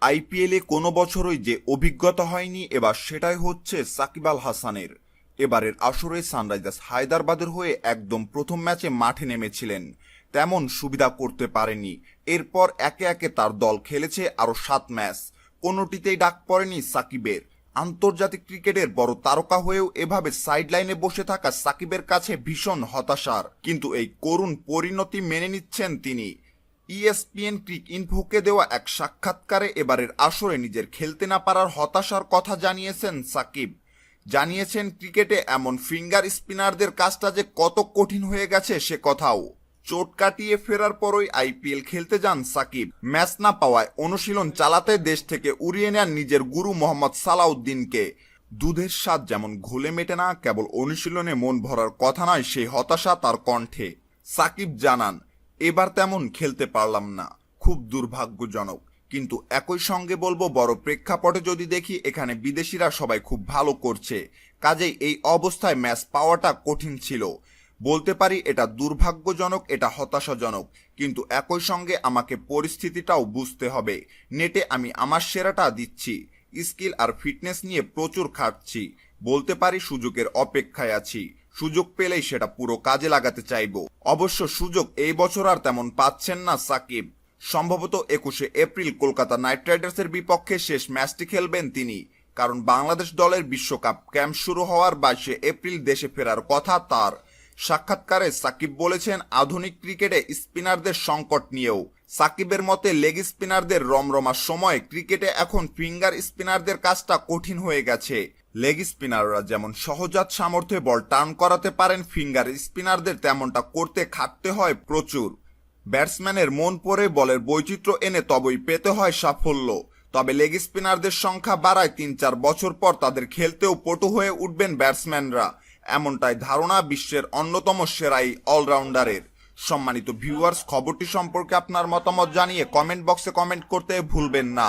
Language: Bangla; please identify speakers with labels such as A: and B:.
A: আইপিএলে কোনো বছরই যে অভিজ্ঞতা হয়নি, এবার সেটাই হচ্ছে সাকিব আল হাসানের। এবারের আসরে সানরাইজার্স হায়দ্রাবাদের হয়ে একদম প্রথম ম্যাচে মাঠে নেমেছিলেন। তেমন সুবিধা করতে পারেনি। এরপর একে একে তার দল খেলেছে আরও সাত ম্যাচ। কোনোটিতেই ডাক পড়েনি সাকিবের। আন্তর্জাতিক ক্রিকেটের বড় তারকা হয়েও এভাবে সাইডলাইনে বসে থাকা সাকিবের কাছে ভীষণ হতাশার। কিন্তু এই করুণ পরিণতি মেনে নিচ্ছেন তিনি। ইএসপিএন ক্রিক ইনফোকে দেওয়া এক সাক্ষাৎকারে এবারের আসরে নিজের খেলতে না পারার হতাশার কথা জানিয়েছেন সাকিব। জানিয়েছেন ক্রিকেটে এমন ফিঙ্গার স্পিনারদের কাজটা যে কত কঠিন হয়ে গেছে সে কথাও। চোট কাটিয়ে ফেরার পরই আইপিএল খেলতে যান সাকিব। ম্যাচ না পাওয়ায় অনুশীলন চালাতে দেশ থেকে উড়িয়ে নেন নিজের গুরু মোহাম্মদ সালাউদ্দিনকে। দুধের স্বাদ যেমন ঘুলে মেটে না, কেবল অনুশীলনে মন ভরার কথা নয় সেই হতাশা তার কণ্ঠে। সাকিব জানান এবার তেমন খেলতে পারলাম না। খুব দুর্ভাগ্যজনক। কিন্তু একই সঙ্গে বলব, বড় প্রেক্ষাপটে যদি দেখি, এখানে বিদেশিরা সবাই খুব ভালো করছে। কাজেই এই অবস্থায় ম্যাচ পাওয়াটা কঠিন ছিল। বলতে পারি, এটা দুর্ভাগ্যজনক, এটা হতাশাজনক। কিন্তু একই সঙ্গে আমাকে পরিস্থিতিটাও বুঝতে হবে। নেটে আমি আমার সেরাটা দিচ্ছি। স্কিল আর ফিটনেস নিয়ে প্রচুর খাটছি। বলতে পারি, সুযোগের অপেক্ষায় আছি। সুযোগ পেলেই সেটা পুরো কাজে লাগাতে চাইব। অবশ্য সুযোগ এই বছর আর তেমন পাচ্ছেন না সাকিব। সম্ভবত একুশে এপ্রিল কলকাতা নাইট রাইডার্সের বিপক্ষে শেষ ম্যাচটি খেলবেন তিনি। কারণ বাংলাদেশ দলের বিশ্বকাপ ক্যাম্প শুরু হওয়ার বাইশে এপ্রিল দেশে ফেরার কথা তার। সাক্ষাৎকারে সাকিব বলেছেন, আধুনিক ক্রিকেটে স্পিনারদের সংকট নিয়েও। সাকিবের মতে, লেগ স্পিনারদের রমরমার সময় ক্রিকেটে এখন ফিঙ্গার স্পিনারদের কাজটা কঠিন হয়ে গেছে। লেগ স্পিনাররা যেমন সহজাত সামর্থ্যে বল টার্ন করাতে পারেন ফিঙ্গার স্পিনারদের তেমনটা করতে খাটতে হয় প্রচুর। ব্যাটসম্যানের মন পড়ে বলের বৈচিত্র্য এনে তবেই পেতে হয় সাফল্য। তবে লেগ স্পিনারদের সংখ্যা বাড়ায় তিন চার বছর পর তাদের খেলতেও পটু হয়ে উঠবেন ব্যাটসম্যানরা এমনটাই ধারণা বিশ্বের অন্যতম সেরাই অলরাউন্ডারের সম্মানিত ভিউয়ার্স খবরটি সম্পর্কে আপনার মতামত জানিয়ে কমেন্ট বক্সে কমেন্ট করতে ভুলবেন না।